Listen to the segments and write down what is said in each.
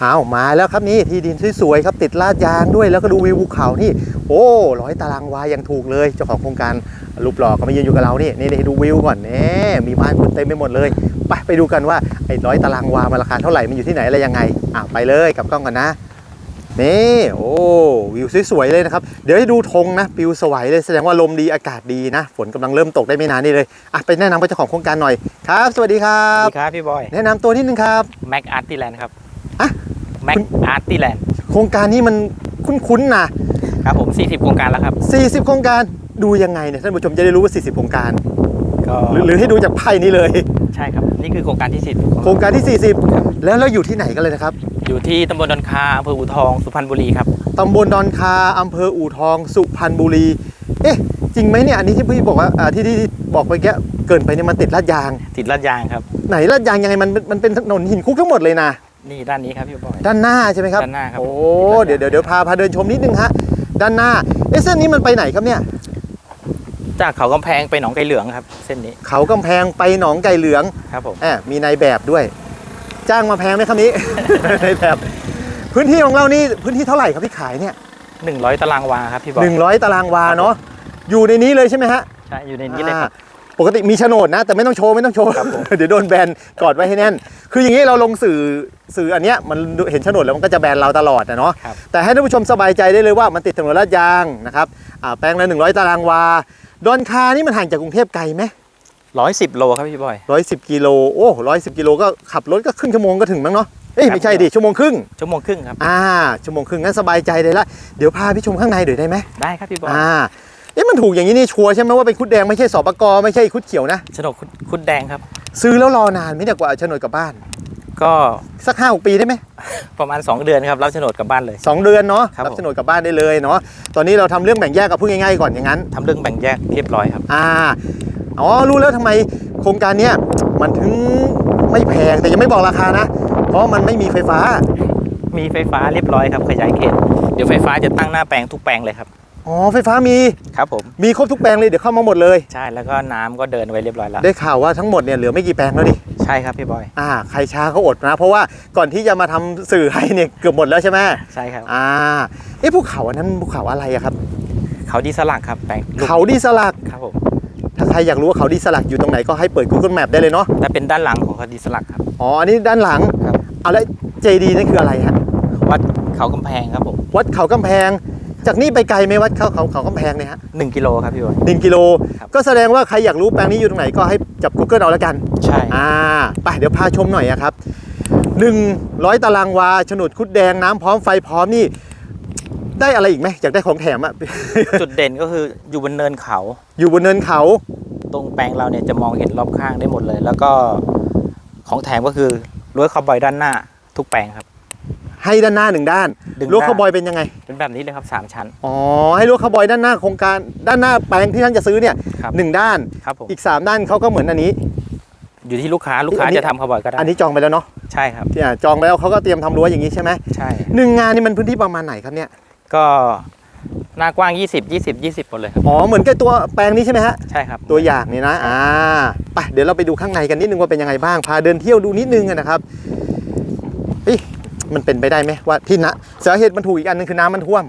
เอามาแล้วครับนี่ที่ดินสวยๆครับติดลาดยางด้วยแล้วก็ดูวิวภูเขานี่โอ้ร้อยตารางวายังถูกเลยเจ้าของโครงการรูปหล่อก็มายืนอยู่กับเรานี่นี่นี่ดูวิวก่อนแน่มีบ้านคุณเต็มไปหมดเลยไปไปดูกันว่าไอ้ร้อยตารางวามันราคาเท่าไหร่มันอยู่ที่ไหนอะไรยังไงอะไปเลยกับกล้องกันนะนี่โอ้วิวสวยๆเลยนะครับ เดี๋ยวให้ดูธงนะปิวสวยเลยแสดงว่าลมดีอากาศดีนะ ฝนกำลังเริ่มตกได้ไม่นานนี่เลยอะไปแนะนำเจ้าของโครงการหน่อยครับ สวัสดีครัสวับสดีครับพี่บอยแนะนำตัวนิดนึงครับแม็กอาร์ติแลนด์ครับ อะแม็กอาร์ติแลนด์โครงการนี้มันคุ้นๆนะครับผม 40 โครงการแล้วครับ 40 โครงการดูยังไงเนี่ยท่านผู้ชมจะได้รู้ว่า 40 โครงการก็หรือหรือให้ดูจากไพ่นี้เลย ใช่ครับ นี่คือโครงการที่10ของโครงการที่ 40 แล้วเราอยู่ที่ไหนกันเลยนะครับ อยู่ที่ตำบลดอนคาอำเภออูทองสุพรรณบุรีครับตำบลดอนคาอำเภออู่ทองสุพรรณบุรี เอ๊ะจริงไหมเนี่ยอันนี้ที่พี่บอกว่าอ่าที่ที่ที่บอกไปแกเกินไปเนี่ยมันติดลาดยาง ติดลาดยางครับ ไหนลาดยางยังไงมันมันเป็นถนนหินคุกทั้งหมดเลยนะ นี่ด้านนี้ครับพี่บอย ด้านหน้าใช่ไหมครับด้านหน้าครับโอ้เดี๋ยวเดี๋ยวเดี๋ยวพาพาเดินชมนิดนึงฮะด้านหน้าเอ๊ะเส้นนี้มันไปไหนครับเนี่ย จากเขากำแพงไปหนองไก่เหลืองครับ เส้นนี้เขากำแพงไปหนองไก่เหลืองครับผมแอบมีนายแบบด้วย จ้างมาแพงไหมครับนี้ นายแบบ พื้นที่ของเรานี่พื้นที่เท่าไหร่ครับที่ขายเนี่ย100ตารางวาครับพี่บอยหนึ่งร้อยตารางวาเนาะอยู่ในนี้เลยใช่ไหมฮะ ใช่อยู่ในนี้เลยครับอ่า ปกติมีโฉนดนะ แต่ไม่ต้องโชว์ไม่ต้องโชว์ครับผมเดี๋ยวโดนแบนกอดไว้ให้แน่น คืออย่างนี้เราลงสื่อสื่ออันเนี้ยมันเห็นโฉนดแล้วมันก็จะแบนเราตลอดนะเนาะครับแต่ให้ท่านผู้ชมสบายใจได้เลยว่ามันติดถนนลาดยางนะครับอ่าแปลงละหนึ่งร้อยตารางวาดอนคานี่มันห่างจากกรุงเทพไกลไหม110โลครับพี่บอยร้อยสิบกิโลโอ้ร้อยสิบกิโลก็ขับรถก็ครึ่งชั่วโมงก็ถึงมั้งเนาะเอ้ยครับไม่ใช่ดิชั่วโมงครึ่งชั่วโมงครึ่งครับอ่าชั่วโมงครึ่งงั้นสบายใจเลยละเดี๋ยวพาพี่ชมข้างในหน่อยได้ไหมได้ครับพี่บอยอ่า เอ๊ะมันถูกอย่างนี้นี่ชัวร์ใช่ไหมว่าเป็นคุดแดงไม่ใช่สปกไม่ใช่คุดเขียวนะโฉนดคุดคุดแดงครับ ซื้อแล้วรอนานไหม่เนี่ยกว่าเอาโฉนดกลับบ้าน ก็สักห้าหกปีได้ไหมประมาณ 2 เดือนครับรับโฉนดกลับบ้านเลย สองเดือนเนาะครับรับผม โฉนดกลับบ้านได้เลยเนาะตอนนี้เราทำเรื่องแบ่งแยกกับพูดง่ายๆก่อนอย่างนั้น ทำเรื่องแบ่งแยกเรียบร้อยครับ อ่าอ๋อรู้แล้วทำไมโครงการเนี้ยมันถึงไม่แพงแต่ยังไม่บอกราคานะ เพราะมันไม่มีไฟฟ้า มีไฟฟ้าเรียบร้อยครับขยายเขตเดี๋ยวไฟฟ้าจะตั้งหน้าแปลงทุกแปลงเลยครับ อ๋อไฟฟ้ามีครับผมมีครบทุกแปลงเลยเดี๋ยวเข้ามาหมดเลย ใช่แล้วก็น้ำก็เดินไว้เรียบร้อยแล้วได้ข่าวว่าทั้งหมดเนี่ยเหลือไม่กี่แปลงแล้วดิใช่ครับพี่บอยอ่าใครช้าเขาอดนะ เพราะว่าก่อนที่จะมาทำสื่อให้เนี่ยเกือบหมดแล้วใช่ไหมใช่ครับ อ่าเอ๊ะภูเขาอันนั้นภูเขาอะไรอะครับ เขาดีสลักครับแปลงลูกเขาดีสลัก ครับผมถ้าใครอยากรู้ว่าเขาดีสลักอยู่ตรงไหนก็ให้เปิด Google Map ได้เลยเนาะแต่เป็นด้านหลังของเขาดีสลักครับ อ๋ออันนี้ด้านหลังครับ เอาแล้วเจดีนั่นคืออะไรฮะวัดเขากำแพงครับผม วัดเขากำแพง จากนี่ไปไกลไหมวัดเขาเขาเขากำแพงเนี่ยฮะหนึ่งกิโลครับพี่บอย หนึ่งกิโล ครับ ก็แสดงว่าใครอยากรู้แปลงนี้อยู่ตรงไหนก็ให้จับ Google เอาแล้วกัน ใช่ อ่าไปเดี๋ยวพาชมหน่อยอะครับหนึ่งร้อยตารางวาโฉนดคุดแดงน้ำพร้อมไฟพร้อมนี่ ได้อะไรอีกไหมอยากได้ของแถมอะ จุดเด่นก็คืออยู่บนเนินเขา อยู่บนเนินเขา ตรงแปลงเราเนี่ยจะมองเห็นรอบข้างได้หมดเลย แล้วก็ของแถมก็คือรั้วคาวบอยด้านหน้าทุกแปลงครับ ให้ด้านหน้าหนึ่งด้านดึงรั้วหน้าคาวบอยเป็นยังไง เป็นแบบนี้เลยครับสามชั้น อ๋อ ให้รั้วคาวบอยด้านหน้าโครงการด้านหน้าแปลงที่ท่านจะซื้อเนี่ยครับ หนึ่งด้าน ครับผมอีก 3 ด้านเขาก็เหมือนอันนี้ อยู่ที่ลูกค้าลูกค้าอันนี้ จะทำคาวบอยก็ได้อันนี้จองไปแล้วเนาะใช่ครับ ที่อะจองแล้วเขาก็เตรียมทำรั้วอย่างนี้ใช่ไหมใช่ หนึ่งงานนี่มันพื้นที่ประมาณไหนครับเนี่ย ก็หน้ากว้าง 20 20 20หมดเลยครับอ๋อ เหมือนกับตัวแปลงนี้ใช่ไหมฮะ ใช่ครับตัวอย่างนี่นะ อ่า ไป เดี๋ยวเราไปดูข้างในกันนิดนึงว่าเป็นยังไงบ้าง พาเดินเที่ยวดูนิดนึงอะนะครับเฮ้ย มันเป็นไปได้ไหมว่าที่นะสาเหตุมันถูกอีกอันนึงคือน้ำมันท่วม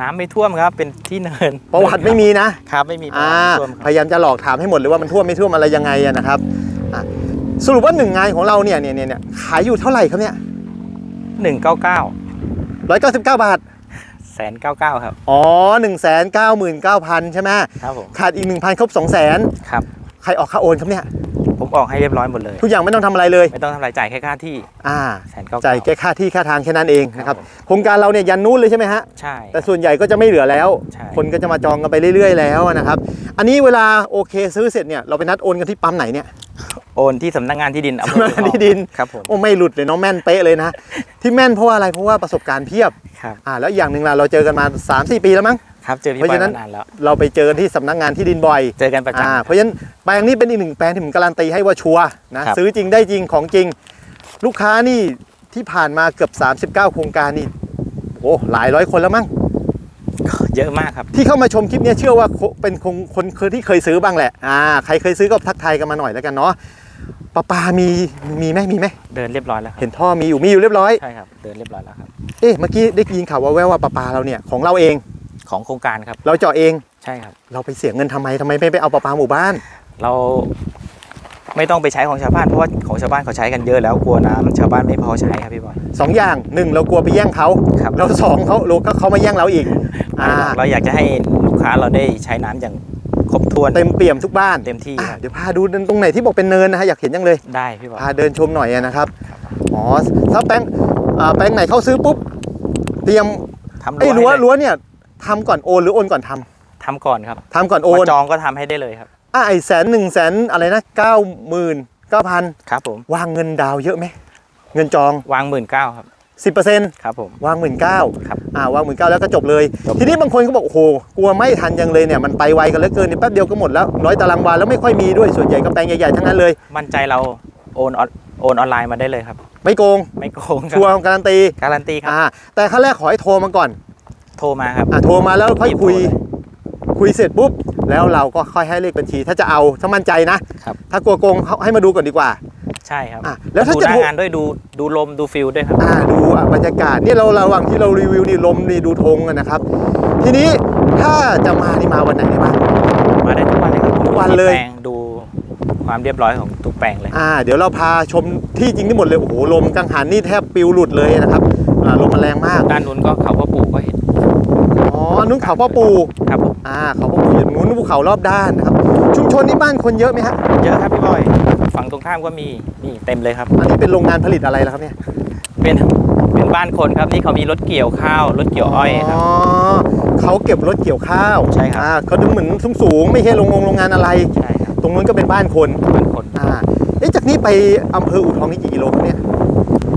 น้ำไม่ท่วมครับเป็นที่เนินประวัติไม่มีนะ ครับไม่มีประอ่าวัติไม่ท่วมคพรับยายามจะหลอกถามให้หมดเลยว่ามันท่วมไม่ท่วมอะไรยังไงอะนะครับอะสรุปว่าหนึ่งงานของเราเนี่ยเนี่ยเนี่ยเนี่ยขายอยู่เท่าไหร่ครับเนี่ยหนึ่งเก้าเก้าร้อยเก้าสิบเก้าบาท แสนเก้าเก้าครับอ๋อหนึ่งแสนเก้าหมื่นเก้าพันใช่ไหมครับผมขาดอีกหนึ่งพันครบสองแสนครับ ใครออกค่าโอนครับเนี่ย ผมออกให้เรียบร้อยหมดเลย ทุกอย่างไม่ต้องทำอะไรเลย ไม่ต้องทำอะไรจ่ายแค่ค่าที่อ่าแสนเก้าจ่ายแค่ค่าที่ค่าทางแค่นั้นเองนะครับครับผมโครงการเราเนี่ยยันนู้นเลยใช่ไหมฮะ ใช่ แต่ส่วนใหญ่ก็จะไม่เหลือแล้ว ใช่ คนก็จะมาจองกันไปเรื่อย ๆ แล้วนะครับ อันนี้เวลาโอเคซื้อเสร็จเนี่ยเราไปนัดโอนกันที่ปั๊มไหนเนี่ย โอนที่สำนักงานที่ดินอำเภอสำนักงานที่ดิน ครับผม โอ้ไม่หลุดเลยน้องแม่นเป๊ะเลยนะ ที่แม่นเพราะว่าอะไรเพราะว่าประสบการณ์เพียบ ครับ อ่าแล้วอย่างหนึ่งล่ะเราเจอกันมา 3-4 ปีแล้วมั้ง ครับเจอพี่เพราะบอยฉะนั้นมานานแล้วเราไปเจอกันที่สำนักงานที่ดินบ่อยเจอกันประอ่าจำเพราะฉะนั้นแปลงนี้เป็นอีกหนึ่งแปลงที่ผมการันตีให้ว่าชัวร์นะครับซื้อจริงได้จริงของจริง ลูกค้านี่ที่ผ่านมาเกือบ 39 โครงการนี่โอ้หลายร้อยคนแล้วมั้งเยอะมากครับ ที่เข้ามาชมคลิปเนี้เชื่อว่าคเป็นคงคนเคยที่เคยซื้อบ้างแหละอ่าใครเคยซื้อก็ทักทายกันมาหน่อยแล้วกันเนาะปลาปลามีมีไหมมีไหมเดินเรียบร้อยแล้วครับเห็นท่อมีอยู่มีอยู่เรียบร้อยใช่ครับเดินเรียบร้อยแล้วครับเอ๊ะเมื่อกี้ได้ยินข่าวว่าแววว่าปลาปลาเราเนี่ยของเราเอง ของโครงการครับ เราเจาะเองใช่ครับ เราไปเสียเงินทำไมทำไมไม่ไปเอาปลาปลาหมู่บ้าน เราไม่ต้องไปใช้ของชาวบ้านเพราะว่าของชาวบ้านเขาใช้กันเยอะแล้วกลัวน้ำชาวบ้านไม่พอใช้ครับพี่บอย สองอย่างหนึ่งเรากลัวไปแย่งเขาครับ เราสองเขาเราก็เขามาแย่งเราอีกอ่าเราอยากจะให้ลูกค้าเราได้ใช้น้ำอย่างครบถ้วนเต็มเปี่ยมทุกบ้านเต็มที่อะครับเดี๋ยวพาดูตรงไหนที่บอกเป็นเนินนะฮะอยากเห็นจังเลย ได้พี่บอย พาเดินชมหน่อยอะนะครับ อ๋อ ถ้าแป้งอ่าแป้งไหนเข้าซื้อปุ๊บ เตรียมทำไอ้ยรั้รั้ววให้เลยรั้วเนี่ย ทำก่อนโอนหรือโอนก่อนทำทำก่อนครับทำก่อนโอมานจองก็ทำให้ได้เลยครับ อะไอแสนหนึ่งแสนอะไรนะเก้าหมื่นเก้าพันครับผมวางเงินดาวน์เยอะไหมเงินจองวางหมื่นเก้าครับ สิบเปอร์เซ็นต์ ครับผม วางหมื่นเก้าครับอ่าวางหมื่นเก้าแล้วก็จบเลยจบทีนี้บางคนก็บอกโอ้โหกลัวไม่ทันยังเลยเนี่ยมันไปไวกันเหลือเกินเนี่ยแป๊บเดียวก็หมดแล้วร้อยตารางวาแล้วไม่ค่อยมีด้วยส่วนใหญ่ก็แปลงใหญ่ๆทั้งนั้นเลย มั่นใจเราโอนออนโอนออนไลน์มาได้เลยครับ ไม่โกงไม่โกงคชัวร์รับการันตีการันตีครับ อ่าแต่ขั้นแรกขอให้โทรมาก่อน โทรมาครับอ่าโทรมาแล้วค่อยรีบคุยโทรเลยคุยเสร็จปุ๊บ แล้วเราก็ค่อยให้เลขบัญชี ถ้าจะเอาถ้ามั่นใจนะครับ ถ้ากลัวโกงเขาให้มาดูก่อนดีกว่า ใช่ครับอะแล้วถ้าดูจะหน้าโทรงานด้วยดูดูลมดูฟิลด้วยครับ อ่าดูอะบรรยากาศเนี่ยเราระหว่างที่เรารีวิวนี่ลมนี่ดูธงอะนะครับ ทีนี้ถ้าจะมานี่มาวันไหนได้บ้าง มาได้ทุกวันเลยครับทุกวันเลย แปลงดูความเรียบร้อยของทุกแปลงเลย อ่า เดี๋ยวเราพาชมที่จริงที่หมดเลยโอ้โหลมกังหันนี่แทบปิวหลุดเลยนะครับอ่าลมมันแรงมาก ด้านนู้นก็เขาพ่อปู่ก็เห็ นอ๋อนุ่นเขาพ่อปูครับผมอ่าเขาพ่อปูอยู่ตรงนู้นภูเขารอบด้านนะครับ ชุมชนนี้บ้านคนเยอะไหมฮะเยอะครับพี่บอย ฝั่งตรงข้ามก็มีนี่เต็มเลยครับ อันนี้เป็นโรงงานผลิตอะไรแล้วครับเนี่ย เป็นเป็นบ้านคนครับนี่เขามีรถเกี่ยวข้าวรถเกี่ยวอ้อยครับอ๋อเขาเก็บรถเกี่ยวข้าวใช่ครับอ่าเขาดูเหมือนสูงๆไม่ใช่โรงงงโรงงานอะไรใช่ครับตรงนู้นก็เป็นบ้านคนบ้านคนอ่าเอ๊ะจากนี้ไปอำเภออู่ทองนี่กี่กิโลครับเนี่ย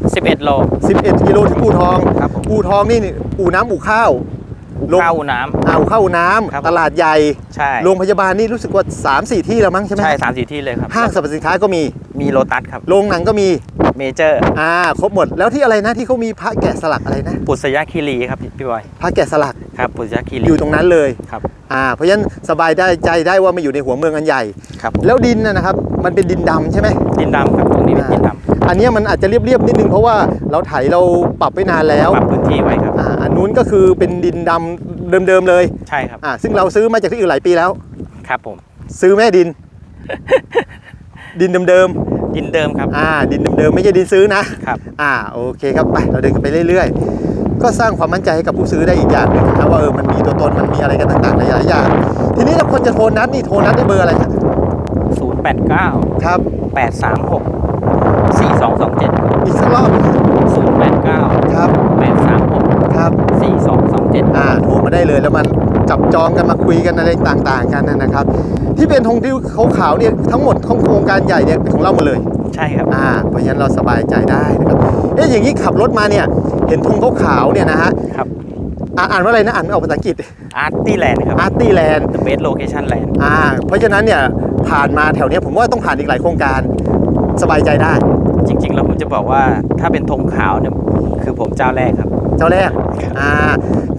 11โล11กิโลถึงอู่ทองครับผมอู่ทองนี่นี่อู่น้ำอู่ข้าว ลงข้าวน้ำ อ่าอู่ข้าวอู่น้ำครับตลาดใหญ่ ใช่โรงพยาบาลนี่รู้สึกว่า 3 4 ที่แล้วมั้งใช่ไหมใช่สามสี่ที่เลยครับห้างสรรพสินค้าก็มี มีโลตัสครับโรงหนังก็มี เมเจอร์อ่า ครบหมด แล้วที่อะไรนะที่เขามีพระแกะสลักอะไรนะ ปุษยคีรีครับพี่บอยพระแกะสลักครับปุษยคีรีอยู่ตรงนั้นเลย ครับอ่า เพราะฉะนั้นสบายได้ใจได้ว่ามาอยู่ในหัวเมืองอันใหญ่ ครับผมแล้วดินนะนะครับ มันเป็นดินดำใช่ไหม ดินดำครับตรงนี้เป็นดินดอันเนี้ยมันอาจจะเรียบๆนิดนึงเพราะว่าเราไถเราปรับไว้นานแล้วำปรับพื้นที่ไว้ครับอ่าอั นนู้นก็คือเป็นดินดำเดิมๆเลยใช่ครับอ่าซึ่งเราซื้อมาจากที่อื่นหลายปีแล้ว ครับผม ซื้อแม่ดิน ดินเดิมดินเดิมครับๆอ่า ดินเดิมๆไม่ใช่ดินซื้อนะครับอ่าโอเคครับไปเราเดินกันไปเรื่อย ๆ ก็สร้างความมั่นใจให้กับผู้ซื้อได้อีกอย่างหนึงนะครับว่าเออมันมีตัวตนมันมีอะไรกันต่างๆหลายๆอย่างทีนี้ถ้าคนจะโทรนัดนี่โทรนัดได้เบอร์อะไรครับ089ครับ836 4227อีกสักรอบ089 ครับ 836 ครับ 4227 อ่าโทรมาได้เลยแล้วมันจับจองกันมาคุยกันอะไรต่างๆกันนะครับ ที่เป็นธงที่ขาวๆเนี่ยทั้งหมดของโครงการใหญ่เนี่ยเป็นของเราหมดเลย ใช่ครับ อ่าเพราะฉะนั้นเราสบายใจได้นะครับเอ๊ะอย่างนี้ขับรถมาเนี่ยเห็นธงขาวๆเนี่ยนะฮะครับ อ่าอ่านว่าอะไรนะอ่านไม่ออกภาษาอังกฤษ อาร์ตี้แลนด์ครับ อาร์ตี้แลนด์ The Best Location Land อ่าเพราะฉะนั้นเนี่ยผ่านมาแถวเนี้ยผมว่าต้องผ่านอีกหลายโครงการสบายใจได้ จริง ๆ แล้วผมจะบอกว่าถ้าเป็นธงขาวเนี่ยคือผมเจ้าแรกครับ เจ้าแรกอ่า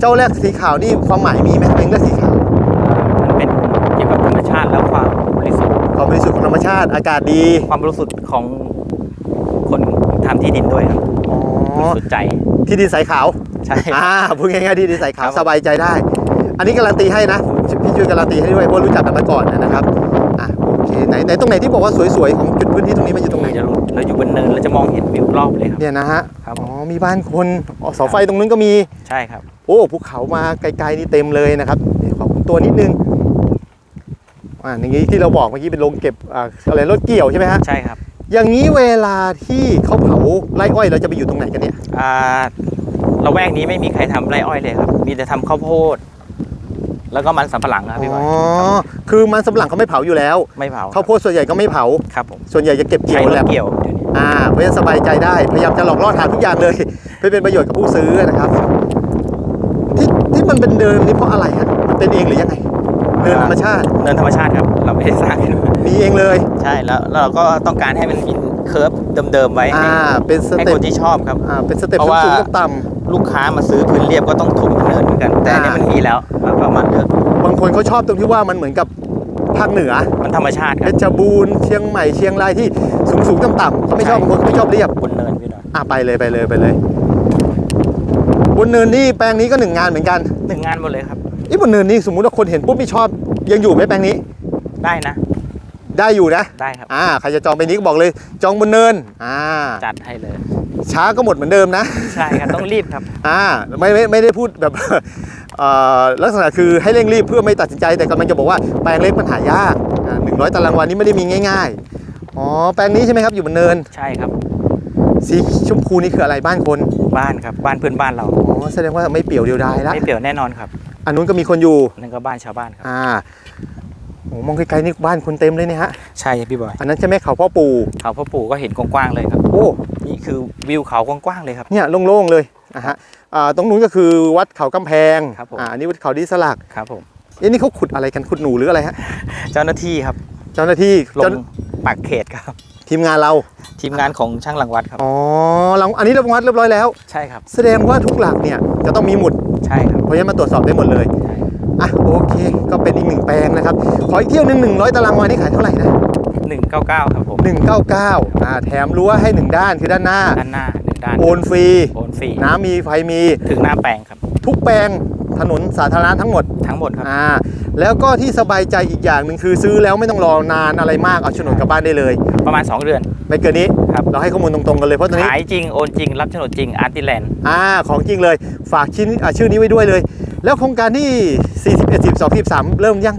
เจ้าแรกสีขาวนี่ความหมายมีไหมเป็นเรื่องสีขาวมันเป็นเกี่ยวกับธรรมชาติและความบริสุทธิ์ความบริสุทธิ์ของธรรมชาติอากาศดีความบริสุทธิ์ของคนทำที่ดินด้วยครับอ๋อบริสุทธิ์ใจที่ดินสายขาวใช่อ่าพูดง่ายๆที่ดินสายขาวครับสบายใจได้ อันนี้การันตีให้นะผมพี่ช่วยการันตีให้ด้วยเพราะรู้จักกันมาก่อนนะครับอะโอเคไหนไหนตรงไหนที่บอกว่าสวยๆของจุดพื้นที่ตรงนี้มันอยู่ตรงไหนเราจะรู้เราอยู่บนเนินเราจะมองเห็นวิวรอบเลยครับเนี่ยนะฮะครับอ๋อ มีบ้านคนอ๋อเสาไฟตรงนู้นก็มีใช่ครับ โอ้ภูเขามาไกลๆนี่เต็มเลยนะครับนี่ขอบคุณตัวนิดนึงอ่าอย่างนี้ที่เราบอกเมื่อกี้เป็นโรงเก็บอ่าอะไรรถเกี่ยวใช่ไหมฮะใช่ครับ อย่างนี้เวลาที่เขาเผาไร่อ้อยเราจะไปอยู่ตรงไหนกันเนี่ยอ่าเราแวกนี้ไม่มีใครทำไรอ้อยเลยครับ มีแต่ทำข้าวโพด แล้วก็มันสำปะหลังครับพี่บอ๋ออยคือมันสำปะหลังเขาไม่เผาอยู่แล้ว ไม่เผาข้าวโพดส่วนใหญ่ก็ไม่เผาครับผมส่วนใหญ่จะเก็บเกี่ใช้ยวรแหถละเกี่ยวเดี๋ยวนี้ อ่าเพราะฉะนั้นสบายใจได้พยายามจะหลอกล่อถามทุกอย่างเลยเพื่อเป็นประโยชน์กับผู้ซื้อนะครับ ที่ที่มันเป็นเดิมนี่เพราะอะไรฮะมันเป็นเองหรือยังไงเดินธรรมชาติเนินธรรมชาติครับ เราไม่ได้สร้างขึ้นมามีเองเลย ใช่แล้วแล้วเราก็ต้องการให้มันมีเคิร์ฟเดิมๆไว้ให้อ่าเป็นสให้เต็คปนที่ชอบครับ อ่าเป็นสเต็ปเพราะว่า สูงๆต่ำลูกค้ามาซื้อพื้นเรียบก็ต้องถมเนินเหมือนกัน แต่อันนี้อ่ามัมันมีแล้วเราก็มาเลือกๆบางคนเขาชอบตรงที่ว่ามันเหมือนกับ ภาคเหนือมันธรรมชาติเพครับ ชรบูรณ์เชียงใหม่เชียงรายที่สูงสูงต่ำต่ำๆเขาไม่ชอบใช่ บางคนเขาไม่ชอบเรียบ บนเนินพี่หน่อยอะไปเลยไปเลยไปเลย บนเนินนี่แปลงนี้ก็หนึ่งงานเหมือนกันหนึ่งงานหมดเลยครับนี่บนเนินนี่สมมุติว่าคนเห็นปุ๊บไม่ชอบยังอยู่ไหมแปลงนี้ ได้นะ ได้อยู่นะ ได้ครับ อ่าใครจะจองไปนี้ก็บอกเลย จองบนเนิน อ่า จัดให้เลย ช้าก็หมดเหมือนเดิมนะ ใช่ครับต้องรีบครับ อ่าไม่ไม่ไม่ได้พูดแบบ เอ่อลักษณะคือให้เร่งรีบเพื่อไม่ตัดสินใจแต่กำลังจะบอกว่าแปลงเล็กมันหายากหนึ่งร้อยตารางวานี้ไม่ได้มีง่ายๆอ๋อแปลงนี้ใช่ไหมครับอยู่บนเนิน ใช่ครับ สีชมพูนี่คืออะไรบ้านคนบ้านครับบ้านเพื่อนบ้านเราอ๋อแสดงว่าไม่เปี่ยวเดียวดายละไม่เปลี่ยวแน่นอนครับอันนู้นก็มีคนอยู่นั่นก็บ้านชาวบ้านครับอ่าโอ้มองไกลๆนี่บ้านคนเต็มเลยเนี่ยฮะใช่ครับพี่บอยอันนั้นใช่ไหมเขาพ่อปู่เขาพ่อปู่ก็เห็นกว้างๆเลยครับ โอ้นี่คือ วิวเขากว้างๆเลยครับ เนี่ยโล่งๆเลยอะฮะอ่าตรงนู้นก็คือวัดเขากำแพงครับผมอ่าอันนี้วัดเขาดิสลักครับผมเอ๊ะนี่เขาขุดอะไรกันขุดหนูหรืออะไรฮะเจ้าหน้าที่ครับ เจ้าหน้าที่ลเจ้างปักเขตครับ ทีมงานเราทีมงานของช่างหลังวัดครับอ๋อเราอันนี้เราวัดเรียบร้อยแล้วใช่ครับ แสดงว่าทุกหลักเนี่ยจะต้องมีหมุดใช่ครับเพราะฉะนั้นมาตรวจสอบได้หมดเลยใช่ อะโอเค ก็เป็นอีกหนึ่งแปลงนะครับ ขออีกเที่ยวหนึ่งหนึ่งร้อยตารางวานี่ขายเท่าไหร่นะหนึ่งเก้าเก้าครับผม หนึ่งเก้าเก้าอ่าแถมรั้วให้หนึ่งด้านคือด้านหน้า ด้านหน้าหนึ่งด้านโอนฟรี โอนฟรีน้ำมีไฟมี ถึงหน้าแปลงครับ ทุกแปลงถนนสาธารณะทั้งหมด ทั้งหมดครับ อ่า แล้วก็ที่สบายใจอีกอย่างหนึ่งคือซื้อแล้วไม่ต้องรอนานอะไรมาก เอาโฉนดกลับบ้านได้เลย ประมาณ 2 เดือน ไม่เกินนี้ ครับ เราให้ข้อมูลตรงๆกันเลยเพราะตอนนี้ ขายจริง โอนจริง รับโฉนดจริงอาร์ติแลนด์ อ่า ของจริงเลย ฝากชิ้นอ่าชื่อนี้ไว้ด้วยเลย แล้วโครงการที่ 41 42 43เริ่มยัง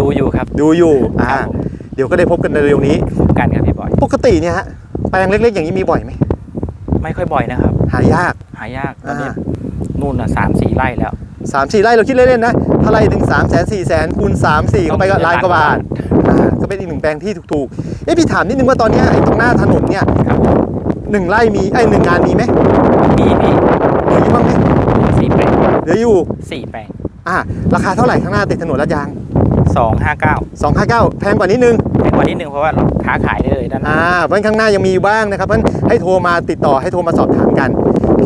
ดูอยู่ครับดูอยู่อ่าครับผมเดี๋ยวก็ได้พบกันในเร็วนี้กันครับพี่บอย ปกติเนี่ยฮะแปลงเล็กๆอย่างนี้มีบ่อยไหมไม่ค่อยบ่อยนะครับ หายาก หายากตอนนี้อ่า นู่นน่ะสามสี่ไร่แล้วสามสี่ไร่เราคิดเล่นๆนะถ้าไร่ถึงสามแสนสี่แสนคูณสามสี่เข้าไปก็ล้านกว่าบาทอ่าก็เป็นอีกหนึ่งแปลงที่ถูกๆเอ้พี่ถามนิดนึงว่าตอนเนี้ยไอ้ตรงหน้าถนนเนี่ยครับหนึ่งไร่มีไอ้ยหนึ่งงานมีไหมมีพี่เหลืออยู่บ้างไหม สี่แปลงเหลืออยู่สี่แปลงอ่าราคาเท่าไหร่ข้างหน้าติดถนนลาดยาง สองห้าเก้า259 แพงกว่านิดนึง แพงกว่านิดนึงเพราะว่าค้าขายได้เลยด้านหน้าอ่าเพราะฉะนั้นข้างหน้ายังมีอยู่บ้างนะครับเพราะฉะนั้นให้โทรมาติดต่อให้โทรมาสอบถามกัน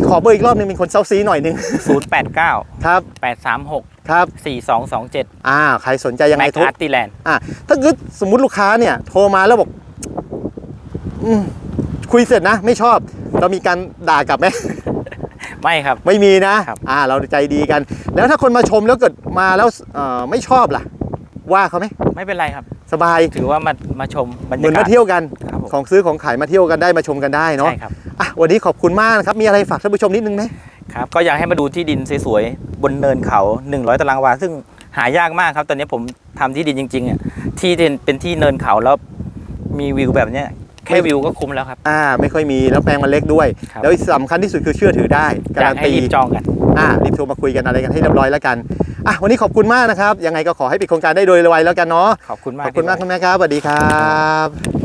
ขอเบอร์อีกรอบหนึงเป็นคนเซาซีหน่อยหนึง ศูนย์แปดเก้าครับแปดสามหกครับสี่สองสองเจ็ดอ่าใครสนใจยังไงแม็กโทร อาร์ติแลนด์อ่าถ้าเกิดสมมุติลูกค้าเนี่ย โทรมาแล้วบอก อืมคุยเสร็จนะ ไม่ชอบ เรามีการด่ากลับไหม ไม่ครับ ไม่มีนะครับ อ่า เราใจดีกัน แล้วถ้าคนมาชมแล้วเกิดมาแล้วเอ่อไม่ชอบล่ะ ว่าเขาไหมไม่เป็นไรครับ สบายถือว่ามามาชมบรรเหมืยาอนกามาศ เที่ยวกันครับผม ของซื้อของขายมาเที่ยวกันได้มาชมกันได้เนาะใช่ครับอะวันนี้ขอบคุณมากนะครับมีอะไรฝากท่านผู้ชมนิดนึงไหมครับ ก็อยากให้มาดูที่ดินสวยๆบนเนินเขา 100 ตารางวา ซึ่งหายากมากครับ ตอนนี้ผมทำที่ดินจริงๆอะที่ดินเป็นที่เนินเขาแล้วมีวิวแบบเนี้ย แค่วิวก็คุ้มแล้วครับ อ่า ไม่ค่อยมีแล้วแปลงมันเล็กด้วย ครับ แล้วสำคัญที่สุดคือเชื่อถือได้กาอยารักนให้ตีรีบจองกัน อ่ารีบโทรมาคุยกันอะไรกันให้เรียบร้อยแล้วกันอะวันนี้ขอบคุณมากนะครับยังไงก็ขอให้ปิดโครงการได้โดยไวแล้วกันเนาะขอบคุณมาขกอบคุณมากที่คุณแม่ครับสวัสดีครับ